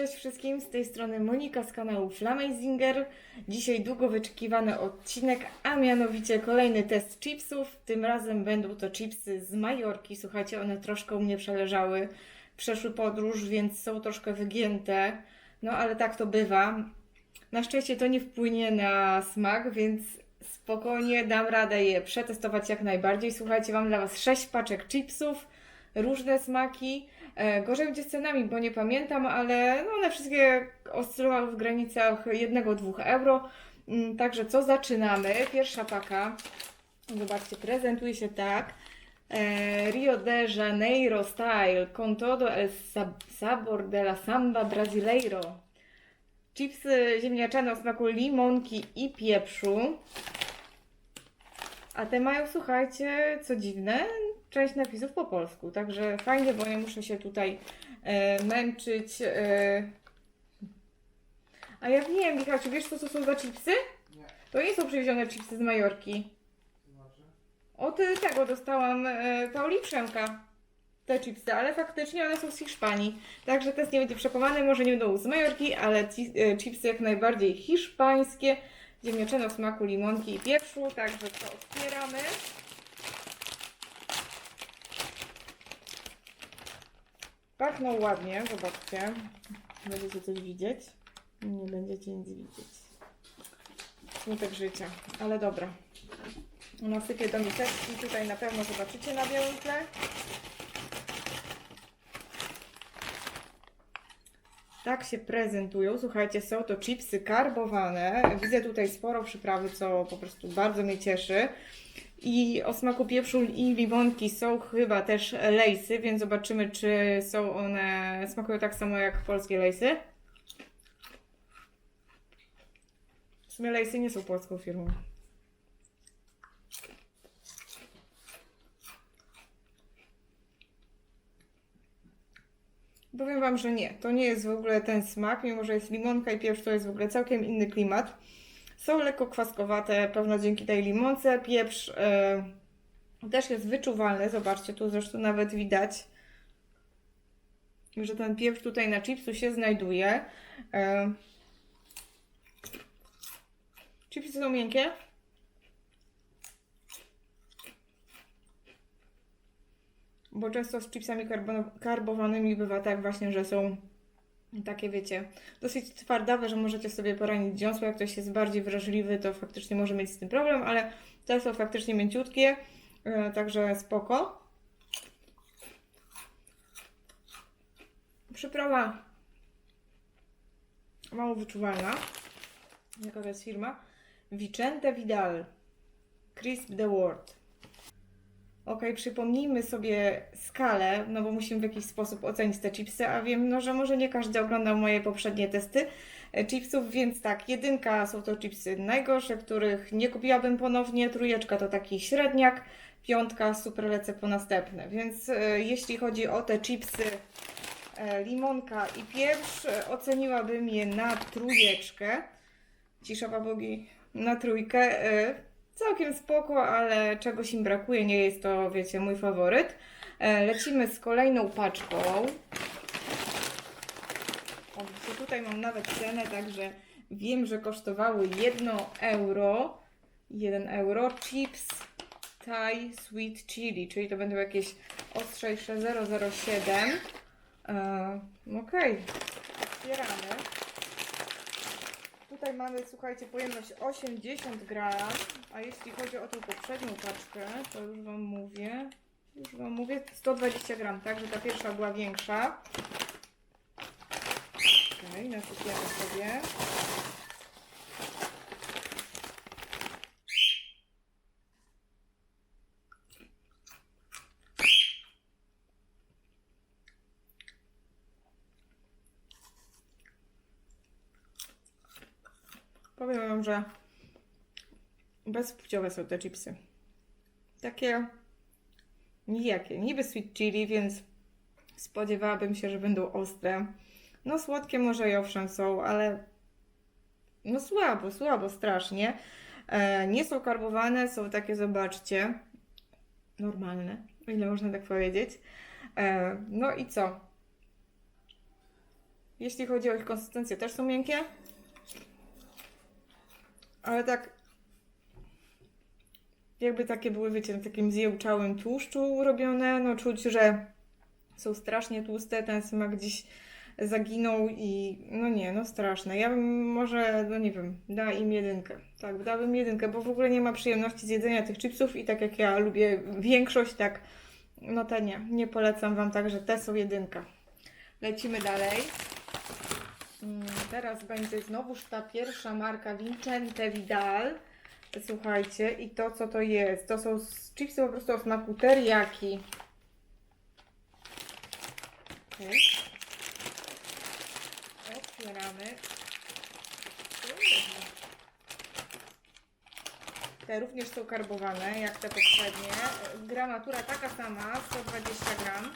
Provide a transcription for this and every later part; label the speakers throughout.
Speaker 1: Cześć wszystkim, z tej strony Monika z kanału Flamazinger. Dzisiaj długo wyczekiwany odcinek, a mianowicie kolejny test chipsów. Tym razem będą to chipsy z Majorki. Słuchajcie, one troszkę u mnie przeleżały, przeszły podróż, więc są troszkę wygięte. No ale tak to bywa. Na szczęście to nie wpłynie na smak, więc spokojnie dam radę je przetestować jak najbardziej. Słuchajcie, mam dla Was 6 paczek chipsów, różne smaki. E, Gorzej będzie z cenami, bo nie pamiętam, ale no one wszystkie oscylowały w granicach 1-2 euro. Mm, Także co zaczynamy? Pierwsza paka, zobaczcie, prezentuje się tak. E, Rio de Janeiro Style, con todo el sab- sabor de la samba brasileiro. Chipsy ziemniaczane o smaku limonki i pieprzu. A te mają, słuchajcie, co dziwne, część napisów po polsku. Także fajnie, bo nie muszę się tutaj e, męczyć. E. A ja wiem, Michał, czy wiesz, co to są za chipsy?
Speaker 2: Nie.
Speaker 1: To nie są przywiezione chipsy z Majorki. Od tego dostałam e, Pauli Przemka te chipsy, ale faktycznie one są z Hiszpanii. Także test nie będzie przekłamany, może nie będą z Majorki, ale ci, e, chipsy jak najbardziej hiszpańskie. Ziemniaczane o smaku limonki i pieprzu, także to otwieramy. Pachną ładnie, zobaczcie. Będziecie coś widzieć? Nie będziecie nic widzieć. Smutek życia, ale dobra. Nasypię do miseczki, tutaj na pewno zobaczycie na białym tle. Tak się prezentują. Słuchajcie, są to chipsy karbowane. Widzę tutaj sporo przyprawy, co po prostu bardzo mnie cieszy. I o smaku pieprzu i limonki są chyba też lejsy, więc zobaczymy, czy są one, smakują tak samo jak polskie lejsy. W sumie lejsy nie są polską firmą. Powiem Wam, że nie. To nie jest w ogóle ten smak, mimo że jest limonka i pieprz, to jest w ogóle całkiem inny klimat. Są lekko kwaskowate, pewno dzięki tej limonce. Pieprz e, też jest wyczuwalny. Zobaczcie, tu zresztą nawet widać, że ten pieprz tutaj na chipsu się znajduje. E, chipsy są miękkie. Bo często z chipsami karbo- karbowanymi bywa tak właśnie, że są takie, wiecie, dosyć twardawe, że możecie sobie poranić dziąsło. Jak ktoś jest bardziej wrażliwy, to faktycznie może mieć z tym problem, ale te są faktycznie mięciutkie, e, także spoko. Przyprawa mało wyczuwalna. Jaka to jest firma? Vicente Vidal. Crisp the World. Ok, przypomnijmy sobie skalę, no bo musimy w jakiś sposób ocenić te chipsy, a wiem, no, że może nie każdy oglądał moje poprzednie testy e, chipsów, więc tak, jedynka są to chipsy najgorsze, których nie kupiłabym ponownie, trójeczka to taki średniak, piątka super lecę po następne, więc e, jeśli chodzi o te chipsy e, limonka i pieprz, e, oceniłabym je na trójeczkę, cisza babogi, na trójkę, e, Całkiem spoko, ale czegoś im brakuje, nie jest to, wiecie, mój faworyt. E, Lecimy z kolejną paczką. O, tutaj mam nawet cenę, także wiem, że kosztowały 1 euro. 1 euro. Chips Thai Sweet Chili, czyli to będą jakieś ostrzejsze 007. E, Okej, otwieramy. Tutaj mamy, słuchajcie, pojemność 80 gram, a jeśli chodzi o tą poprzednią paczkę, to już Wam mówię, już Wam mówię, 120 gram, tak, że ta pierwsza była większa. Okej, nasypiamy sobie. Powiem Wam, że bezpłciowe są te chipsy. Takie nijakie. Niby sweet chili, więc spodziewałabym się, że będą ostre. No słodkie może i owszem są, ale no słabo, słabo, strasznie. E, nie są karbowane, są takie, zobaczcie, normalne, o ile można tak powiedzieć. E, no i co? Jeśli chodzi o ich konsystencję, też są miękkie. Ale tak jakby takie były, wiecie, na takim zjełczałym tłuszczu robione, no czuć, że są strasznie tłuste, ten smak gdzieś zaginął i no nie, no straszne. Ja bym może, no nie wiem, dała im jedynkę. Tak, dałabym jedynkę, bo w ogóle nie ma przyjemności z jedzenia tych chipsów i tak jak ja lubię większość, tak, no te nie, nie polecam Wam, także te są jedynka. Lecimy dalej. Mm, Teraz będzie znowuż ta pierwsza marka Vincente Vidal. Słuchajcie, i to co to jest? To są chipsy po prostu o smaku teriyaki. Otwieramy. Te również są karbowane, jak te poprzednie. Gramatura taka sama, 120 gram.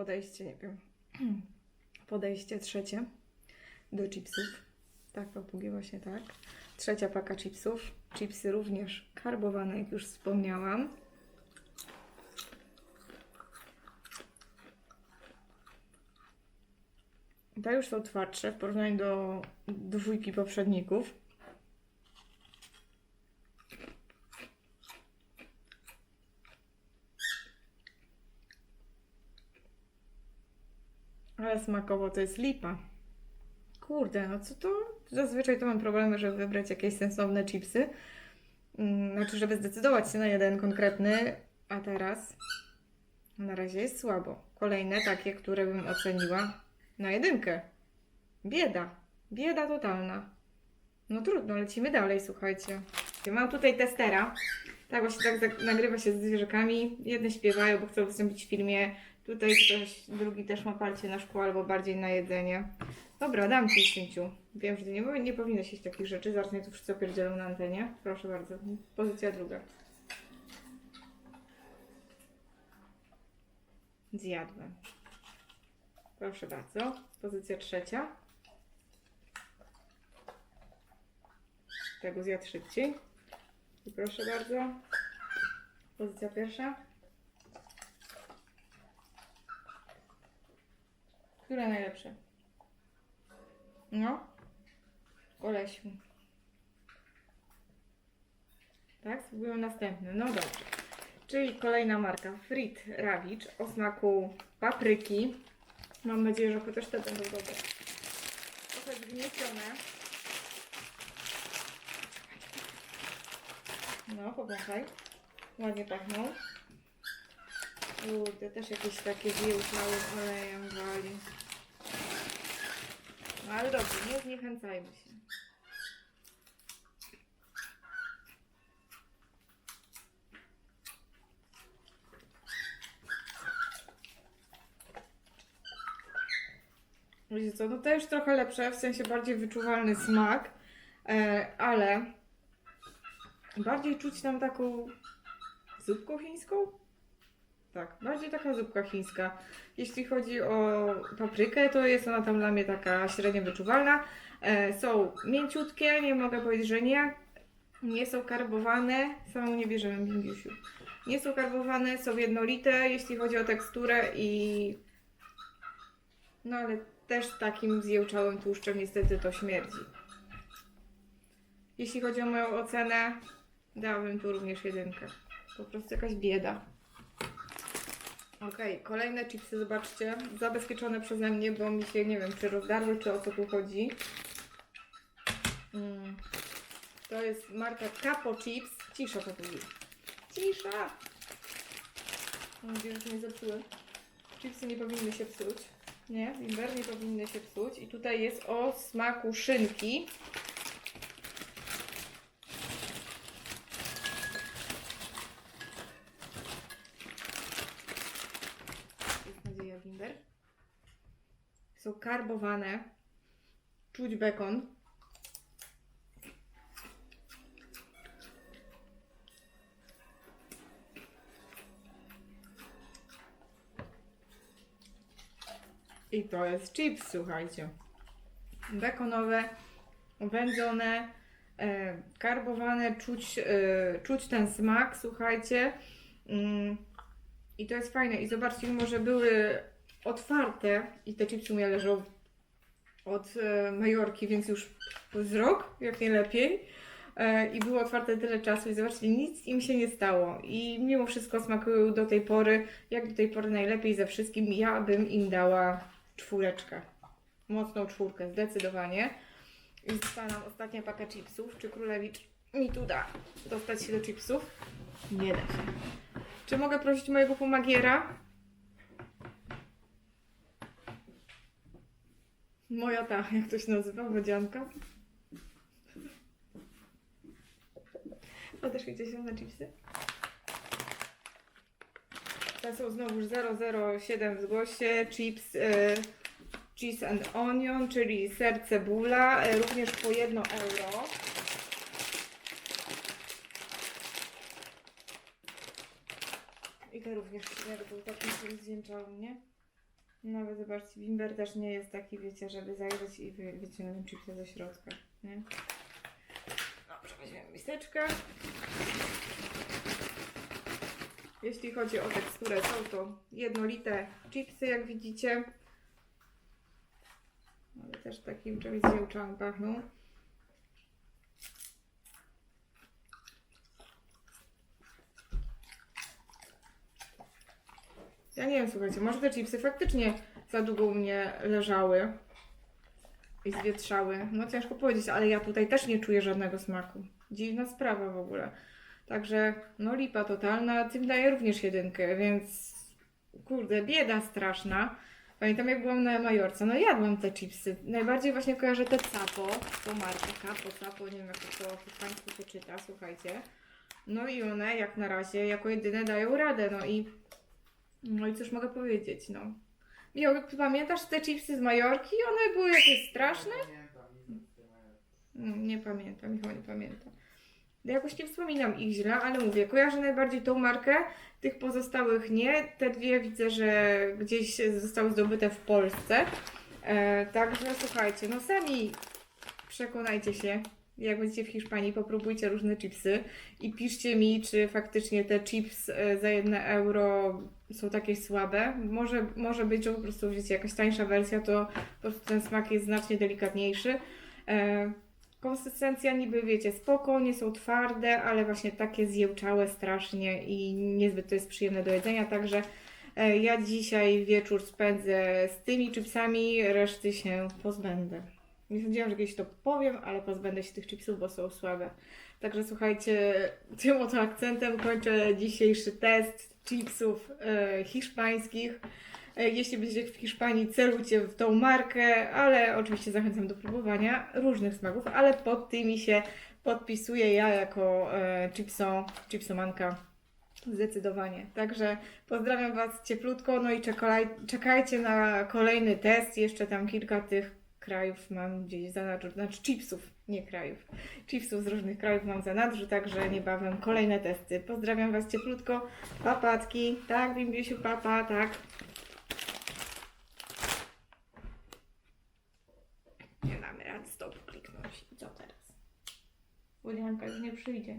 Speaker 1: Podejście, nie wiem. Podejście trzecie do chipsów. Tak, papugi właśnie tak. Trzecia paka chipsów. Chipsy również karbowane, jak już wspomniałam. Te już są twardsze w porównaniu do dwójki poprzedników. Ale smakowo to jest lipa. Kurde, no co to? Zazwyczaj to mam problemy, żeby wybrać jakieś sensowne chipsy. Mm, Znaczy, żeby zdecydować się na jeden konkretny, a teraz na razie jest słabo. Kolejne takie, które bym oceniła na jedynkę. Bieda. Bieda totalna. No trudno, lecimy dalej, słuchajcie. Mam tutaj testera. Tak, właśnie tak nagrywa się z zwierzakami. Jedne śpiewają, bo chcą wystąpić w filmie. Tutaj ktoś, drugi też ma palcie na szkło albo bardziej na jedzenie. Dobra, dam Ci Cinciu. Wiem, że nie, nie powinnaś jeść takich rzeczy. Zaraz mnie tu wszyscy opierdzielą na antenie. Proszę bardzo. Pozycja druga. Zjadłem. Proszę bardzo. Pozycja trzecia. Tego zjadł szybciej. I proszę bardzo. Pozycja pierwsza. Które najlepsze? No. Olesiu. Tak, spróbuję następny. No dobrze. Czyli kolejna marka Frit Rawicz o smaku papryki. Mam nadzieję, że chociaż te będą dobre. Trochę zgniecione. No, powąchaj. Ładnie pachną. Kurde, też jakieś takie zjełczały z olejem dobrze, nie zniechęcajmy się. Wiecie co, no to już trochę lepsze, w sensie bardziej wyczuwalny smak, e, ale bardziej czuć tam taką zupką chińską? Tak, bardziej taka zupka chińska. Jeśli chodzi o paprykę, to jest ona tam dla mnie taka średnio wyczuwalna. E, są mięciutkie, nie mogę powiedzieć, że nie. Nie są karbowane, samą nie bierzemy bimbiusiu. Nie są karbowane, są jednolite, jeśli chodzi o teksturę i... No ale też takim zjełczałym tłuszczem niestety to śmierdzi. Jeśli chodzi o moją ocenę, dałabym tu również jedynkę. Po prostu jakaś bieda. Okej, kolejne chipsy, zobaczcie, zabezpieczone przeze mnie, bo mi się, nie wiem, czy rozdarły, czy o co tu chodzi. Mm. To jest marka Capo Chips. Cisza to mówi. Cisza! Mam nadzieję, że nie zepsuły. Chipsy nie powinny się psuć. Nie, Bimber nie powinny się psuć. I tutaj jest o smaku szynki. Jest nadzieja, Bimber. Są karbowane. Czuć bekon. I to jest chips, słuchajcie. bekonowe, wędzone, e, karbowane, czuć, e, czuć ten smak, słuchajcie. Mm, I to jest fajne. I zobaczcie, mimo że były otwarte i te chipsy u mnie leżą od e, Majorki, więc już z rok, jak nie lepiej. E, I były otwarte tyle czasu i zobaczcie, nic im się nie stało. I mimo wszystko smakują do tej pory, jak do tej pory najlepiej ze wszystkim. Ja bym im dała czwóreczkę. Mocną czwórkę, zdecydowanie. I została nam ostatnia paka chipsów. Czy królewicz mi tu da dostać się do chipsów? Nie da się. Czy mogę prosić mojego pomagiera? Moja ta, jak to się nazywa, wodzianka. Odeszliście się na chipsy? Te są znowuż 007 w zgłosie. Chips e, cheese and onion, czyli ser cebula, e, również po 1 euro. I te również jak był takim zwieńczałym, nie? Nawet zobaczcie, bimber też nie jest taki, wiecie, żeby zajrzeć i wy, wyciągnąć chipsy ze środka, nie? Dobrze, weźmiemy miseczkę. Jeśli chodzi o teksturę, są to jednolite chipsy, jak widzicie. Ale też takim czymś zjełczałym pachną. Ja nie wiem, słuchajcie, może te chipsy faktycznie za długo u mnie leżały i zwietrzały. No ciężko powiedzieć, ale ja tutaj też nie czuję żadnego smaku. Dziwna sprawa w ogóle. Także, no lipa totalna. Tym daję również jedynkę, więc kurde, bieda straszna. Pamiętam jak byłam na Majorce, no jadłam te chipsy. Najbardziej właśnie kojarzę te Capo, tą markę Capo, Capo, nie wiem jak to po hiszpańsku się czyta, słuchajcie. No i one jak na razie jako jedyne dają radę, no i no i cóż mogę powiedzieć, no. Miał, pamiętasz te chipsy z Majorki? One były jakieś straszne? Mm, Nie pamiętam, Michał nie pamięta. Jakoś nie wspominam ich źle, ale mówię, kojarzę najbardziej tą markę, tych pozostałych nie. Te dwie widzę, że gdzieś zostały zdobyte w Polsce. E, także słuchajcie, no sami przekonajcie się, jak będziecie w Hiszpanii, popróbujcie różne chipsy i piszcie mi, czy faktycznie te chips e, za 1 euro są takie słabe. Może, może być, że po prostu wiecie, jakaś tańsza wersja, to po prostu ten smak jest znacznie delikatniejszy. E, konsystencja niby, wiecie, spoko, nie są twarde, ale właśnie takie zjełczałe strasznie i niezbyt to jest przyjemne do jedzenia, także e, ja dzisiaj wieczór spędzę z tymi chipsami, reszty się pozbędę. Nie sądziłam, że kiedyś to powiem, ale pozbędę się tych chipsów, bo są słabe. Także słuchajcie, tym oto akcentem kończę dzisiejszy test chipsów e, hiszpańskich. E, jeśli będziecie w Hiszpanii, celujcie w tą markę, ale oczywiście zachęcam do próbowania różnych smaków, ale pod tymi się podpisuję ja jako e, chipso, chipsomanka. Zdecydowanie. Także pozdrawiam Was cieplutko, no i czekaj, czekajcie na kolejny test. Jeszcze tam kilka tych krajów mam gdzieś za nadrzu, znaczy chipsów, nie krajów. Chipsów z różnych krajów mam za nadrzu, także niebawem kolejne testy. Pozdrawiam Was cieplutko. Papatki, tak, Bimbiusiu, papa, tak. Nie damy rady stop kliknąć. I co teraz? Łodzianka już nie przyjdzie.